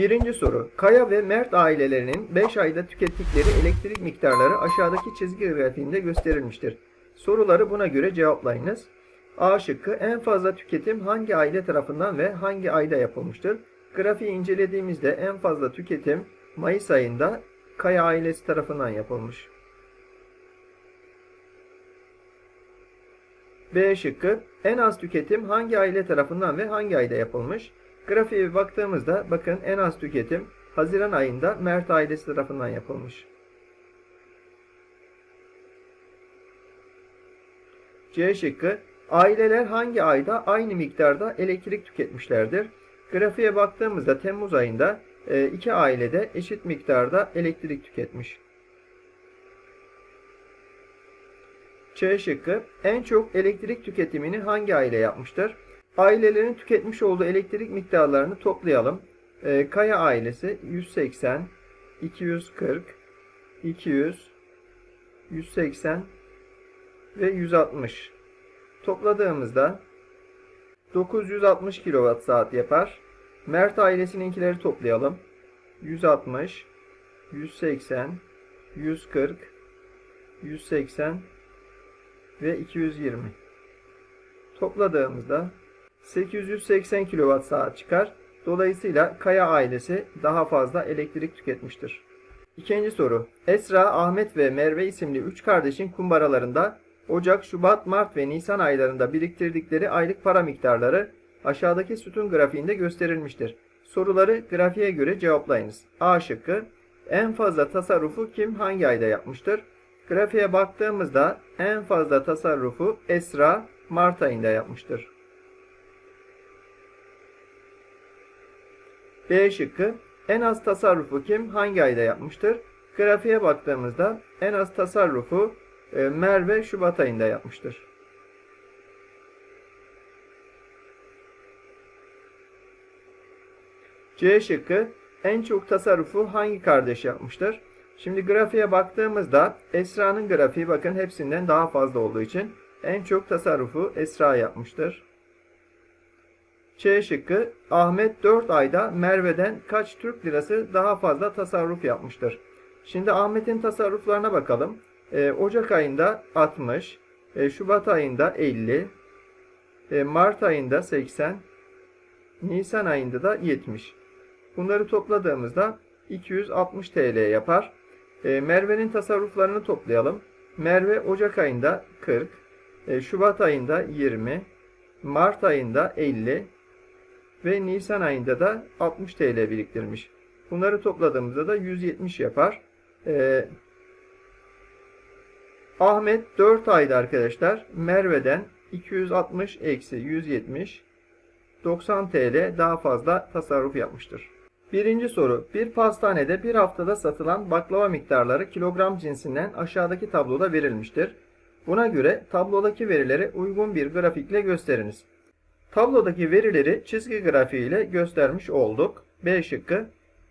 Birinci soru. Kaya ve Mert ailelerinin 5 ayda tükettikleri elektrik miktarları aşağıdaki çizgi grafiğinde gösterilmiştir. Soruları buna göre cevaplayınız. A şıkkı en fazla tüketim hangi aile tarafından ve hangi ayda yapılmıştır? Grafiği incelediğimizde en fazla tüketim Mayıs ayında Kaya ailesi tarafından yapılmış. B şıkkı en az tüketim hangi aile tarafından ve hangi ayda yapılmış? Grafiğe baktığımızda bakın en az tüketim Haziran ayında Mert ailesi tarafından yapılmış. C şıkkı aileler hangi ayda aynı miktarda elektrik tüketmişlerdir? Grafiğe baktığımızda Temmuz ayında e, iki ailede eşit miktarda elektrik tüketmiş. Ç şıkkı en çok elektrik tüketimini hangi aile yapmıştır? Ailelerin tüketmiş olduğu elektrik miktarlarını toplayalım. Ee, Kaya ailesi 180, 240, 200, 180 ve 160. Topladığımızda 960 kWh saat yapar. Mert ailesininkileri toplayalım. 160, 180, 140, 180 ve 220. Topladığımızda 880 kWh saat çıkar. Dolayısıyla Kaya ailesi daha fazla elektrik tüketmiştir. İkinci soru. Esra, Ahmet ve Merve isimli üç kardeşin kumbaralarında Ocak, Şubat, Mart ve Nisan aylarında biriktirdikleri aylık para miktarları aşağıdaki sütun grafiğinde gösterilmiştir. Soruları grafiğe göre cevaplayınız. A şıkkı en fazla tasarrufu kim hangi ayda yapmıştır? Grafiğe baktığımızda en fazla tasarrufu Esra Mart ayında yapmıştır. B şıkkı en az tasarrufu kim hangi ayda yapmıştır? Grafiğe baktığımızda en az tasarrufu e, Merve Şubat ayında yapmıştır. C şıkkı en çok tasarrufu hangi kardeş yapmıştır? Şimdi grafiğe baktığımızda Esra'nın grafiği bakın hepsinden daha fazla olduğu için en çok tasarrufu Esra yapmıştır. Ç şıkkı Ahmet 4 ayda Merve'den kaç Türk lirası daha fazla tasarruf yapmıştır? Şimdi Ahmet'in tasarruflarına bakalım. Ee, Ocak ayında 60, e, Şubat ayında 50, e, Mart ayında 80, Nisan ayında da 70. Bunları topladığımızda 260 TL yapar. E, Merve'nin tasarruflarını toplayalım. Merve Ocak ayında 40, e, Şubat ayında 20, Mart ayında 50 ve Nisan ayında da 60 TL biriktirmiş. Bunları topladığımızda da 170 yapar. E, Ahmet 4 ayda arkadaşlar Merve'den 260 eksi 170 90 TL daha fazla tasarruf yapmıştır. Birinci soru. Bir pastanede bir haftada satılan baklava miktarları kilogram cinsinden aşağıdaki tabloda verilmiştir. Buna göre tablodaki verileri uygun bir grafikle gösteriniz. Tablodaki verileri çizgi grafiği ile göstermiş olduk. B şıkkı.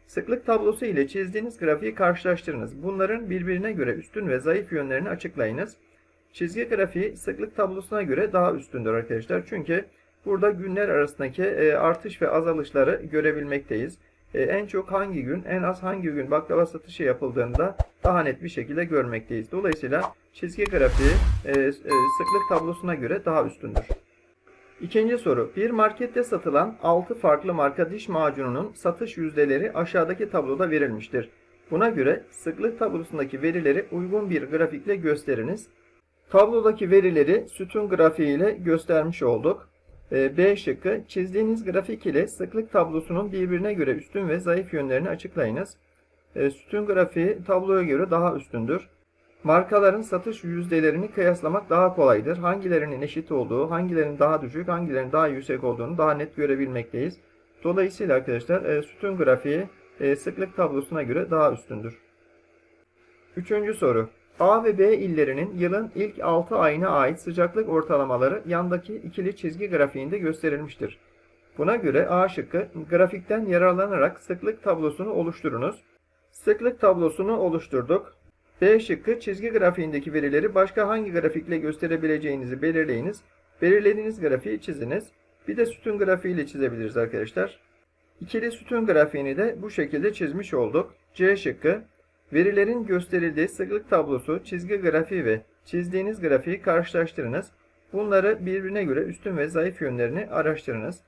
Sıklık tablosu ile çizdiğiniz grafiği karşılaştırınız. Bunların birbirine göre üstün ve zayıf yönlerini açıklayınız. Çizgi grafiği sıklık tablosuna göre daha üstündür arkadaşlar. Çünkü burada günler arasındaki e, artış ve azalışları görebilmekteyiz. E, en çok hangi gün, en az hangi gün baklava satışı yapıldığını da daha net bir şekilde görmekteyiz. Dolayısıyla çizgi grafiği e, sıklık tablosuna göre daha üstündür. İkinci soru. Bir markette satılan 6 farklı marka diş macununun satış yüzdeleri aşağıdaki tabloda verilmiştir. Buna göre sıklık tablosundaki verileri uygun bir grafikle gösteriniz. Tablodaki verileri sütun grafiği ile göstermiş olduk. Ee, B şıkkı çizdiğiniz grafik ile sıklık tablosunun birbirine göre üstün ve zayıf yönlerini açıklayınız. Ee, Sütun grafiği tabloya göre daha üstündür. Markaların satış yüzdelerini kıyaslamak daha kolaydır. Hangilerinin eşit olduğu, hangilerinin daha düşük, hangilerinin daha yüksek olduğunu daha net görebilmekteyiz. Dolayısıyla arkadaşlar e, sütun grafiği e, sıklık tablosuna göre daha üstündür. Üçüncü soru. A ve B illerinin yılın ilk 6 ayına ait sıcaklık ortalamaları yandaki ikili çizgi grafiğinde gösterilmiştir. Buna göre A şıkkı grafikten yararlanarak sıklık tablosunu oluşturunuz. Sıklık tablosunu oluşturduk. B şıkkı çizgi grafiğindeki verileri başka hangi grafikle gösterebileceğinizi belirleyiniz. Belirlediğiniz grafiği çiziniz. Bir de sütun grafiği ile çizebiliriz arkadaşlar. İkili sütun grafiğini de bu şekilde çizmiş olduk. C şıkkı. Verilerin gösterildiği sıklık tablosu, çizgi grafiği ve çizdiğiniz grafiği karşılaştırınız. Bunları birbirine göre üstün ve zayıf yönlerini araştırınız.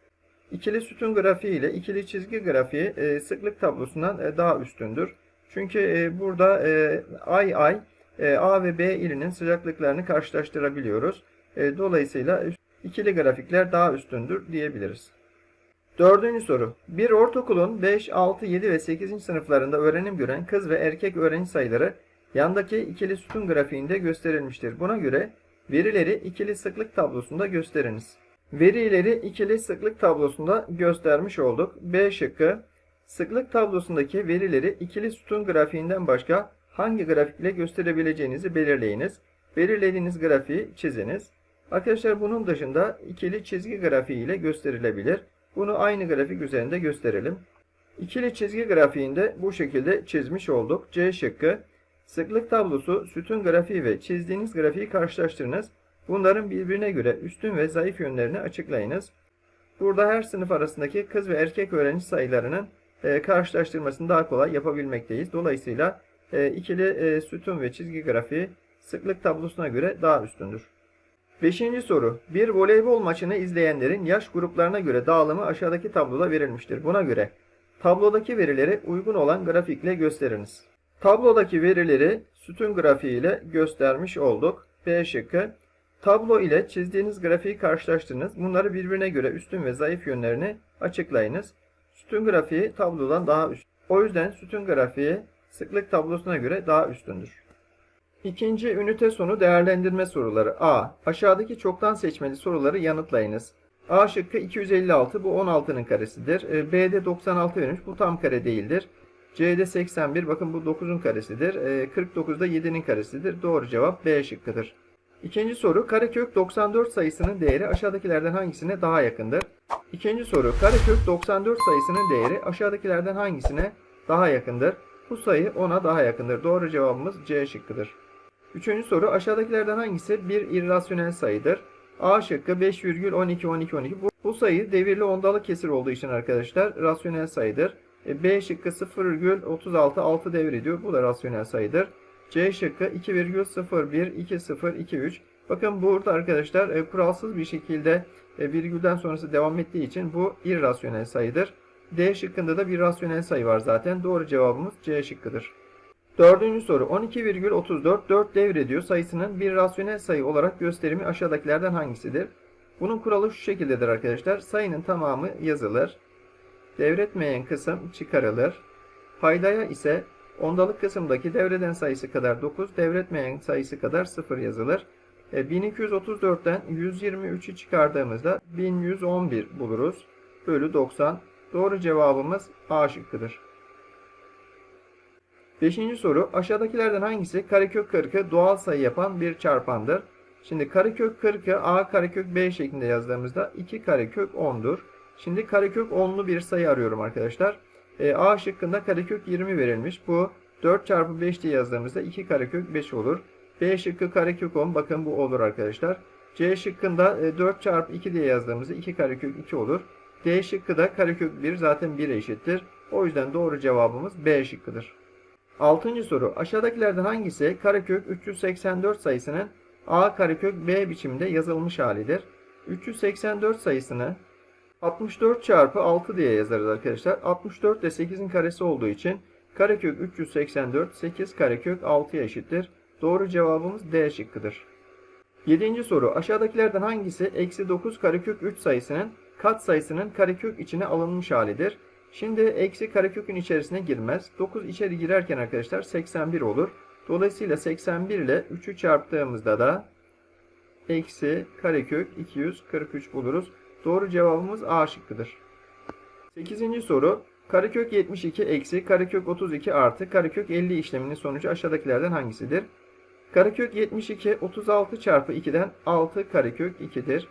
İkili sütun grafiği ile ikili çizgi grafiği e, sıklık tablosundan e, daha üstündür. Çünkü e, burada e, ay ay e, A ve B ilinin sıcaklıklarını karşılaştırabiliyoruz. Dolayısıyla ikili grafikler daha üstündür diyebiliriz. Dördüncü soru. Bir ortaokulun 5, 6, 7 ve 8. sınıflarında öğrenim gören kız ve erkek öğrenci sayıları yandaki ikili sütun grafiğinde gösterilmiştir. Buna göre verileri ikili sıklık tablosunda gösteriniz. Verileri ikili sıklık tablosunda göstermiş olduk. B şıkkı. Sıklık tablosundaki verileri ikili sütun grafiğinden başka hangi grafikle gösterebileceğinizi belirleyiniz. Belirlediğiniz grafiği çiziniz. Arkadaşlar bunun dışında ikili çizgi grafiği ile gösterilebilir. Bunu aynı grafik üzerinde gösterelim. İkili çizgi grafiğinde bu şekilde çizmiş olduk. C şıkkı. Sıklık tablosu, sütun grafiği ve çizdiğiniz grafiği karşılaştırınız. Bunların birbirine göre üstün ve zayıf yönlerini açıklayınız. Burada her sınıf arasındaki kız ve erkek öğrenci sayılarının e, karşılaştırmasını daha kolay yapabilmekteyiz. Dolayısıyla e, ikili e, sütun ve çizgi grafiği sıklık tablosuna göre daha üstündür. Beşinci soru. Bir voleybol maçını izleyenlerin yaş gruplarına göre dağılımı aşağıdaki tabloda verilmiştir. Buna göre tablodaki verileri uygun olan grafikle gösteriniz. Tablodaki verileri sütun grafiği ile göstermiş olduk. B şıkkı. Tablo ile çizdiğiniz grafiği karşılaştırınız. Bunları birbirine göre üstün ve zayıf yönlerini açıklayınız. Sütun grafiği tablodan daha üst. O yüzden sütun grafiği sıklık tablosuna göre daha üstündür. İkinci ünite sonu değerlendirme soruları. A. Aşağıdaki çoktan seçmeli soruları yanıtlayınız. A şıkkı 256 bu 16'nın karesidir. E, B'de 96 verilmiş bu tam kare değildir. C'de 81 bakın bu 9'un karesidir. 49'da 7'nin karesidir. Doğru cevap B şıkkıdır. İkinci soru karekök 94 sayısının değeri aşağıdakilerden hangisine daha yakındır? İkinci soru karekök 94 sayısının değeri aşağıdakilerden hangisine daha yakındır? Bu sayı 10'a daha yakındır. Doğru cevabımız C şıkkıdır. Üçüncü soru aşağıdakilerden hangisi bir irrasyonel sayıdır? A şıkkı 5,12 12 12. Bu, bu sayı devirli ondalık kesir olduğu için arkadaşlar rasyonel sayıdır. E, B şıkkı 0,36 6 devir ediyor. Bu da rasyonel sayıdır. C şıkkı 2,01 20 23. Bakın burada arkadaşlar e, kuralsız bir şekilde e, virgülden sonrası devam ettiği için bu irrasyonel sayıdır. D şıkkında da bir rasyonel sayı var zaten. Doğru cevabımız C şıkkıdır. Dördüncü soru 12,34 4 devrediyor sayısının bir rasyonel sayı olarak gösterimi aşağıdakilerden hangisidir? Bunun kuralı şu şekildedir arkadaşlar. Sayının tamamı yazılır. Devretmeyen kısım çıkarılır. Paydaya ise ondalık kısımdaki devreden sayısı kadar 9, devretmeyen sayısı kadar 0 yazılır. E, 1234'ten 123'ü çıkardığımızda 1111 buluruz. Bölü 90. Doğru cevabımız A şıkkıdır. Beşinci soru. Aşağıdakilerden hangisi karekök 40'ı doğal sayı yapan bir çarpandır? Şimdi karekök 40'ı a karekök b şeklinde yazdığımızda 2 karekök 10'dur. Şimdi karekök 10'lu bir sayı arıyorum arkadaşlar. E, a şıkkında karekök 20 verilmiş. Bu 4 çarpı 5 diye yazdığımızda 2 karekök 5 olur. B şıkkı karekök 10. Bakın bu olur arkadaşlar. C şıkkında 4 e, çarpı 2 diye yazdığımızda 2 karekök 2 olur. D şıkkı da karekök 1 zaten 1'e eşittir. O yüzden doğru cevabımız B şıkkıdır. Altıncı soru. Aşağıdakilerden hangisi karekök 384 sayısının a karekök b biçimde yazılmış halidir? 384 sayısını 64 çarpı 6 diye yazarız arkadaşlar. 64 de 8'in karesi olduğu için karekök 384 8 karekök 6'ya eşittir. Doğru cevabımız D şıkkıdır. 7. soru. Aşağıdakilerden hangisi eksi 9 karekök 3 sayısının kat sayısının karekök içine alınmış halidir? Şimdi eksi karekökün içerisine girmez. 9 içeri girerken arkadaşlar 81 olur. Dolayısıyla 81 ile 3'ü çarptığımızda da eksi karekök 243 buluruz. Doğru cevabımız A şıkkıdır. 8. soru. Karekök 72 eksi karekök 32 artı karekök 50 işleminin sonucu aşağıdakilerden hangisidir? Karekök 72 36 çarpı 2'den 6 karekök 2'dir.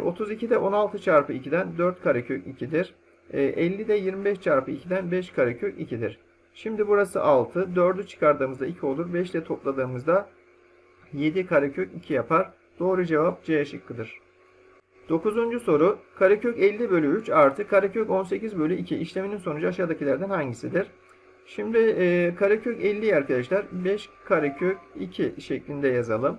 32 de 16 çarpı 2'den 4 karekök 2'dir. 50 de 25 çarpı 2'den 5 karekök 2'dir. Şimdi burası 6. 4'ü çıkardığımızda 2 olur. 5 ile topladığımızda 7 karekök 2 yapar. Doğru cevap C şıkkıdır. Dokuzuncu soru karekök 50 bölü 3 artı karekök 18 bölü 2 işleminin sonucu aşağıdakilerden hangisidir? Şimdi e, karekök 50'yi arkadaşlar 5 karekök 2 şeklinde yazalım.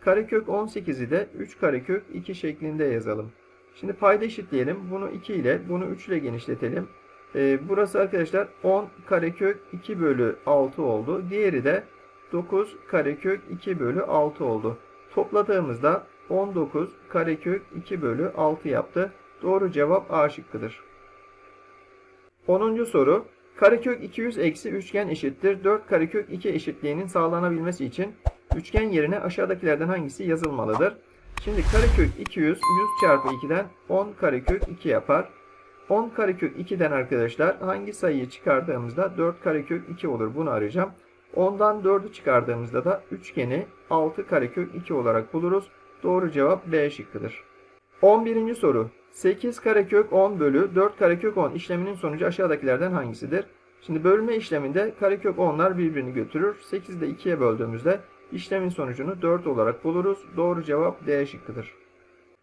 Karekök 18'i de 3 karekök 2 şeklinde yazalım. Şimdi payda eşitleyelim. Bunu 2 ile bunu 3 ile genişletelim. E, burası arkadaşlar 10 karekök 2 bölü 6 oldu. Diğeri de 9 karekök 2 bölü 6 oldu. Topladığımızda 19 karekök 2 bölü 6 yaptı. Doğru cevap A şıkkıdır. 10. soru. Karekök 200 eksi üçgen eşittir. 4 karekök 2 eşitliğinin sağlanabilmesi için üçgen yerine aşağıdakilerden hangisi yazılmalıdır? Şimdi karekök 200 100 çarpı 2'den 10 karekök 2 yapar. 10 karekök 2'den arkadaşlar hangi sayıyı çıkardığımızda 4 karekök 2 olur bunu arayacağım. 10'dan 4'ü çıkardığımızda da üçgeni 6 karekök 2 olarak buluruz. Doğru cevap B şıkkıdır. 11. soru. 8 karekök 10 bölü 4 karekök 10 işleminin sonucu aşağıdakilerden hangisidir? Şimdi bölme işleminde karekök 10'lar birbirini götürür. 8'i de 2'ye böldüğümüzde işlemin sonucunu 4 olarak buluruz. Doğru cevap D şıkkıdır.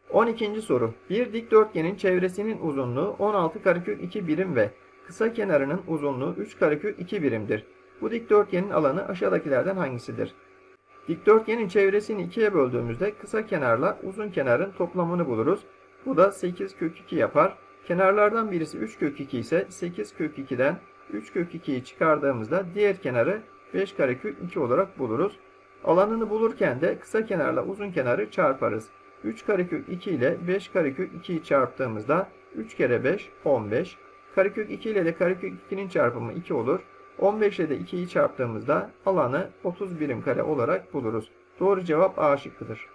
12. soru. Bir dikdörtgenin çevresinin uzunluğu 16 karekök 2 birim ve kısa kenarının uzunluğu 3 karekök 2 birimdir. Bu dikdörtgenin alanı aşağıdakilerden hangisidir? Dikdörtgenin çevresini ikiye böldüğümüzde kısa kenarla uzun kenarın toplamını buluruz. Bu da 8 kök 2 yapar. Kenarlardan birisi 3 kök 2 ise 8 kök 2'den 3 kök 2'yi çıkardığımızda diğer kenarı 5 karekök 2 olarak buluruz. Alanını bulurken de kısa kenarla uzun kenarı çarparız. 3 karekök 2 ile 5 karekök 2'yi çarptığımızda 3 kere 5 15. Karekök 2 ile de karekök 2'nin çarpımı 2 olur. 15 ile de 2'yi çarptığımızda alanı 30 birim kare olarak buluruz. Doğru cevap A şıkkıdır.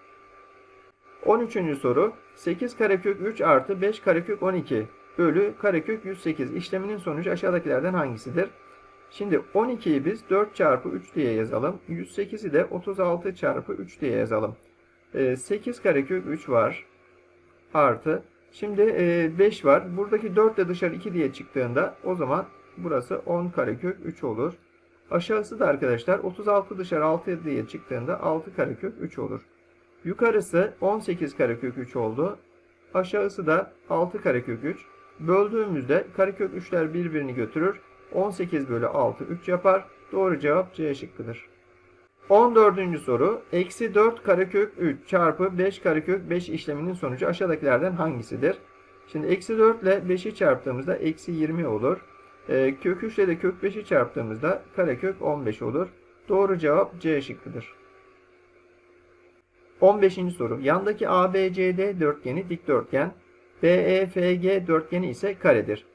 13. soru 8 karekök 3 artı 5 karekök 12 bölü karekök 108 işleminin sonucu aşağıdakilerden hangisidir? Şimdi 12'yi biz 4 çarpı 3 diye yazalım. 108'i de 36 çarpı 3 diye yazalım. 8 karekök 3 var. Artı. Şimdi 5 var. Buradaki 4 de dışarı 2 diye çıktığında o zaman burası 10 karekök 3 olur. Aşağısı da arkadaşlar 36 dışarı 6 diye çıktığında 6 karekök 3 olur. Yukarısı 18 karekök 3 oldu. Aşağısı da 6 karekök 3. Böldüğümüzde karekök 3'ler birbirini götürür. 18 bölü 6 3 yapar. Doğru cevap C şıkkıdır. 14. soru. Eksi 4 karekök 3 çarpı 5 karekök 5 işleminin sonucu aşağıdakilerden hangisidir? Şimdi eksi 4 ile 5'i çarptığımızda eksi 20 olur. E, kök 3 ile de kök 5'i çarptığımızda karekök 15 olur. Doğru cevap C şıkkıdır. 15. soru. Yandaki ABCD dörtgeni dikdörtgen, BEFG dörtgeni ise karedir.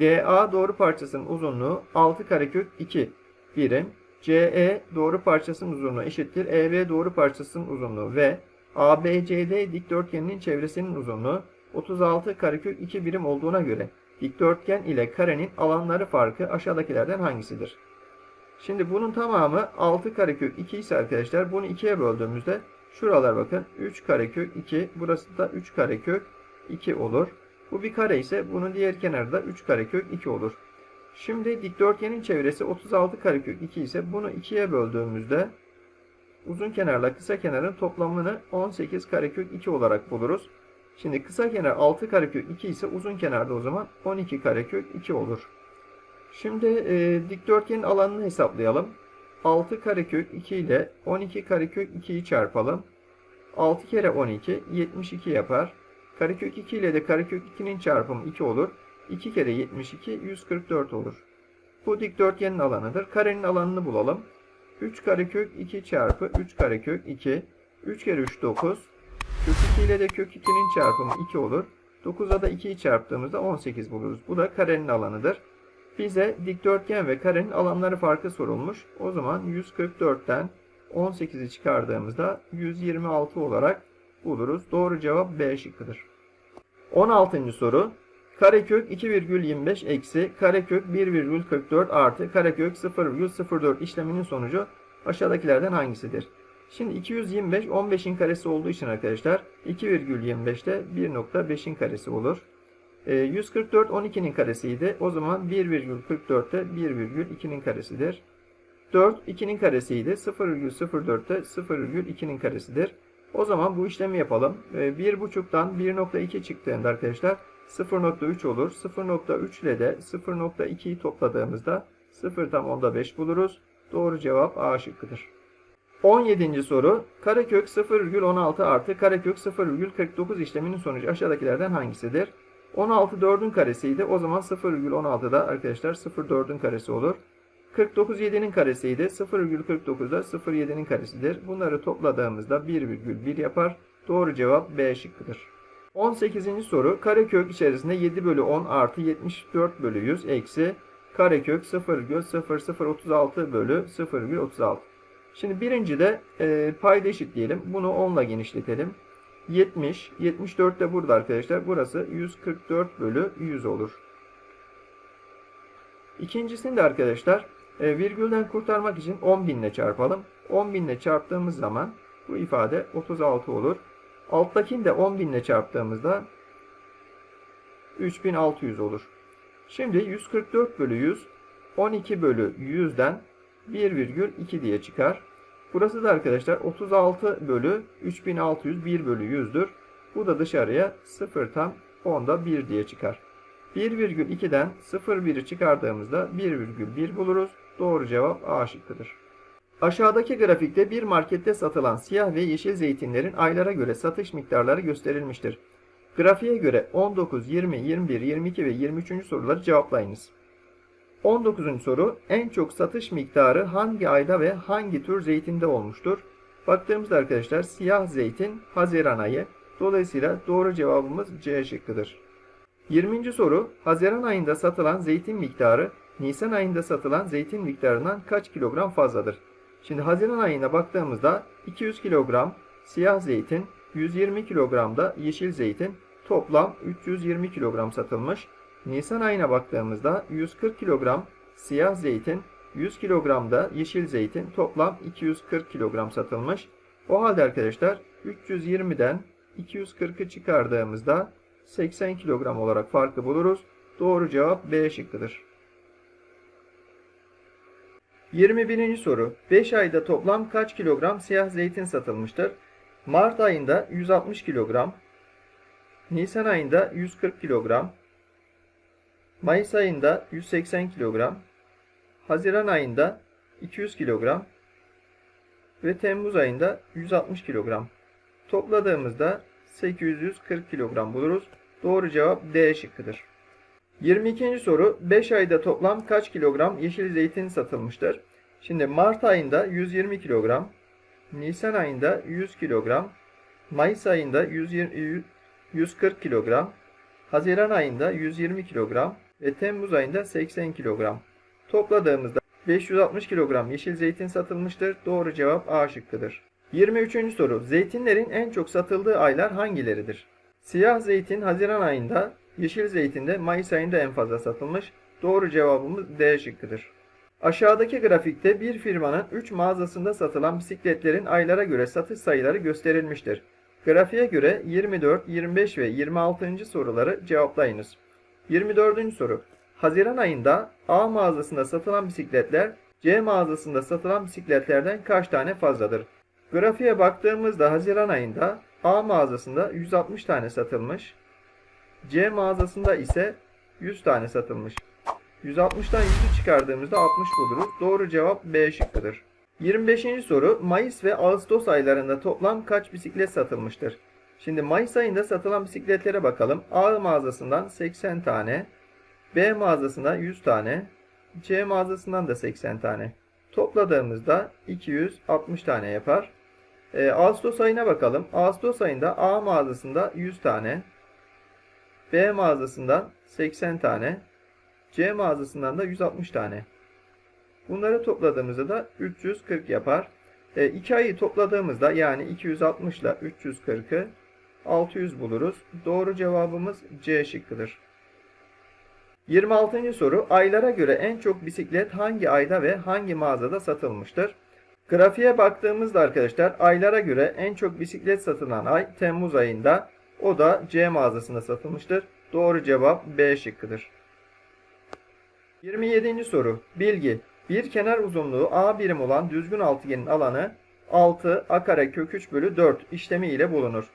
DA doğru parçasının uzunluğu 6 karekök 2 birim. CE doğru parçasının uzunluğu eşittir. EB doğru parçasının uzunluğu ve ABCD dikdörtgeninin çevresinin uzunluğu 36 karekök 2 birim olduğuna göre dikdörtgen ile karenin alanları farkı aşağıdakilerden hangisidir? Şimdi bunun tamamı 6 karekök 2 ise arkadaşlar bunu 2'ye böldüğümüzde şuralar bakın 3 karekök 2 burası da 3 karekök 2 olur. Bu bir kare ise bunun diğer kenarı da 3 karekök 2 olur. Şimdi dikdörtgenin çevresi 36 karekök 2 ise bunu 2'ye böldüğümüzde uzun kenarla kısa kenarın toplamını 18 karekök 2 olarak buluruz. Şimdi kısa kenar 6 karekök 2 ise uzun kenarda o zaman 12 karekök 2 olur. Şimdi e, dikdörtgenin alanını hesaplayalım. 6 karekök 2 ile 12 karekök 2'yi çarpalım. 6 kere 12 72 yapar. Karekök 2 ile de karekök 2'nin çarpımı 2 olur. 2 kere 72 144 olur. Bu dikdörtgenin alanıdır. Karenin alanını bulalım. 3 karekök 2 çarpı 3 karekök 2. 3 kere 3 9. Kök 2 ile de kök 2'nin çarpımı 2 olur. 9'a da 2'yi çarptığımızda 18 buluruz. Bu da karenin alanıdır. Bize dikdörtgen ve karenin alanları farkı sorulmuş. O zaman 144'ten 18'i çıkardığımızda 126 olarak buluruz. Doğru cevap B şıkkıdır. 16. soru. Karekök 2,25 eksi karekök 1,44 artı karekök 0,04 işleminin sonucu aşağıdakilerden hangisidir? Şimdi 225 15'in karesi olduğu için arkadaşlar 2,25 de 1.5'in karesi olur. 144 12'nin karesiydi. O zaman 1,44 de 1,2'nin karesidir. 4 2'nin karesiydi. 0,04 de 0,2'nin karesidir. O zaman bu işlemi yapalım. Ee, 1.5'tan 1.2 çıktığında arkadaşlar 0.3 olur. 0.3 ile de 0.2'yi topladığımızda 0 tam onda 5 buluruz. Doğru cevap A şıkkıdır. 17. soru. Karekök 0,16 artı karekök 0,49 işleminin sonucu aşağıdakilerden hangisidir? 16 4'ün karesiydi. O zaman 0,16 da arkadaşlar 0,4'ün karesi olur. 49 7'nin karesiydi. 0,49 da 0,7'nin karesidir. Bunları topladığımızda 1,1 yapar. Doğru cevap B şıkkıdır. 18. soru. Karekök içerisinde 7 bölü 10 artı 74 bölü 100 eksi karekök 0,0036 bölü 0,36. Şimdi birincide e, payda eşitleyelim. Bunu 10 ile genişletelim. 70, 74 de burada arkadaşlar. Burası 144 bölü 100 olur. İkincisini de arkadaşlar e, virgülden kurtarmak için 10 binle çarpalım. 10 binle çarptığımız zaman bu ifade 36 olur. Alttakini de 10 binle çarptığımızda 3600 olur. Şimdi 144 bölü 100 12 bölü 100'den 1,2 diye çıkar. Burası da arkadaşlar 36 bölü 3600 1 bölü 100'dür. Bu da dışarıya 0 tam onda 1 diye çıkar. 1,2'den 0,1'i çıkardığımızda 1,1 buluruz. Doğru cevap A şıkkıdır. Aşağıdaki grafikte bir markette satılan siyah ve yeşil zeytinlerin aylara göre satış miktarları gösterilmiştir. Grafiğe göre 19, 20, 21, 22 ve 23. soruları cevaplayınız. 19. soru en çok satış miktarı hangi ayda ve hangi tür zeytinde olmuştur? Baktığımızda arkadaşlar siyah zeytin Haziran ayı. Dolayısıyla doğru cevabımız C şıkkıdır. 20. soru Haziran ayında satılan zeytin miktarı Nisan ayında satılan zeytin miktarından kaç kilogram fazladır? Şimdi Haziran ayına baktığımızda 200 kilogram siyah zeytin, 120 kilogram da yeşil zeytin toplam 320 kilogram satılmış. Nisan ayına baktığımızda 140 kilogram siyah zeytin, 100 kilogram da yeşil zeytin toplam 240 kilogram satılmış. O halde arkadaşlar 320'den 240'ı çıkardığımızda 80 kilogram olarak farkı buluruz. Doğru cevap B şıkkıdır. 21. soru. 5 ayda toplam kaç kilogram siyah zeytin satılmıştır? Mart ayında 160 kilogram, Nisan ayında 140 kilogram, Mayıs ayında 180 kilogram, Haziran ayında 200 kilogram ve Temmuz ayında 160 kilogram. Topladığımızda 840 kilogram buluruz. Doğru cevap D şıkkıdır. 22. soru 5 ayda toplam kaç kilogram yeşil zeytin satılmıştır? Şimdi Mart ayında 120 kilogram, Nisan ayında 100 kilogram, Mayıs ayında 120, 140 kilogram, Haziran ayında 120 kilogram ve Temmuz ayında 80 kilogram. Topladığımızda 560 kilogram yeşil zeytin satılmıştır. Doğru cevap A şıkkıdır. 23. soru. Zeytinlerin en çok satıldığı aylar hangileridir? Siyah zeytin Haziran ayında, yeşil zeytin de Mayıs ayında en fazla satılmış. Doğru cevabımız D şıkkıdır. Aşağıdaki grafikte bir firmanın 3 mağazasında satılan bisikletlerin aylara göre satış sayıları gösterilmiştir. Grafiğe göre 24, 25 ve 26. soruları cevaplayınız. 24. soru. Haziran ayında A mağazasında satılan bisikletler C mağazasında satılan bisikletlerden kaç tane fazladır? Grafiğe baktığımızda Haziran ayında A mağazasında 160 tane satılmış. C mağazasında ise 100 tane satılmış. 160'tan 100'ü çıkardığımızda 60 buluruz. Doğru cevap B şıkkıdır. 25. soru Mayıs ve Ağustos aylarında toplam kaç bisiklet satılmıştır? Şimdi Mayıs ayında satılan bisikletlere bakalım. A mağazasından 80 tane, B mağazasından 100 tane, C mağazasından da 80 tane. Topladığımızda 260 tane yapar. Ee, Ağustos ayına bakalım. Ağustos ayında A mağazasında 100 tane, B mağazasından 80 tane, C mağazasından da 160 tane. Bunları topladığımızda da 340 yapar. 2 e, ayı topladığımızda yani 260 ile 340'ı 600 buluruz. Doğru cevabımız C şıkkıdır. 26. soru aylara göre en çok bisiklet hangi ayda ve hangi mağazada satılmıştır? Grafiğe baktığımızda arkadaşlar aylara göre en çok bisiklet satılan ay Temmuz ayında. O da C mağazasında satılmıştır. Doğru cevap B şıkkıdır. 27. soru. Bilgi. Bir kenar uzunluğu A birim olan düzgün altıgenin alanı 6 a kare kök 3 bölü 4 işlemi ile bulunur.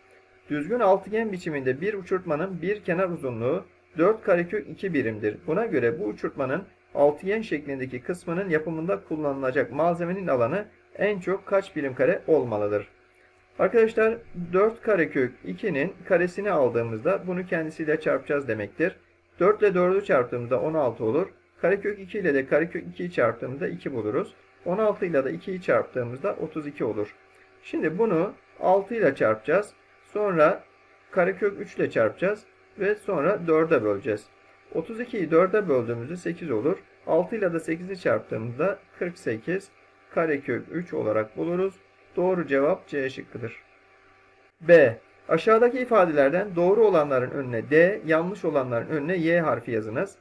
Düzgün altıgen biçiminde bir uçurtmanın bir kenar uzunluğu 4 karekök 2 birimdir. Buna göre bu uçurtmanın altıgen şeklindeki kısmının yapımında kullanılacak malzemenin alanı en çok kaç birim kare olmalıdır? Arkadaşlar 4 karekök 2'nin karesini aldığımızda bunu kendisiyle çarpacağız demektir. 4 ile 4'ü çarptığımızda 16 olur. Karekök 2 ile de karekök 2'yi çarptığımızda 2 buluruz. 16 ile de 2'yi çarptığımızda 32 olur. Şimdi bunu 6 ile çarpacağız. Sonra karekök 3 ile çarpacağız ve sonra 4'e böleceğiz. 32'yi 4'e böldüğümüzde 8 olur. 6 ile de 8'i çarptığımızda 48 karekök 3 olarak buluruz. Doğru cevap C şıkkıdır. B. Aşağıdaki ifadelerden doğru olanların önüne D, yanlış olanların önüne Y harfi yazınız.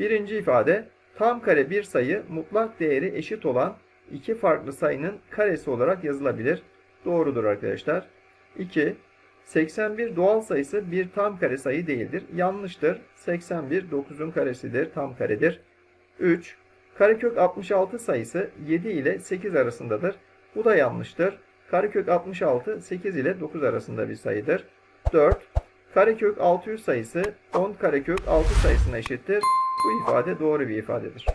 Birinci ifade tam kare bir sayı mutlak değeri eşit olan iki farklı sayının karesi olarak yazılabilir. Doğrudur arkadaşlar. 2. 81 doğal sayısı bir tam kare sayı değildir. Yanlıştır. 81 9'un karesidir. Tam karedir. 3. Karekök 66 sayısı 7 ile 8 arasındadır. Bu da yanlıştır. Karekök 66 8 ile 9 arasında bir sayıdır. 4. Karekök 600 sayısı 10 karekök 6 sayısına eşittir. Bu ifade doğru bir ifadedir.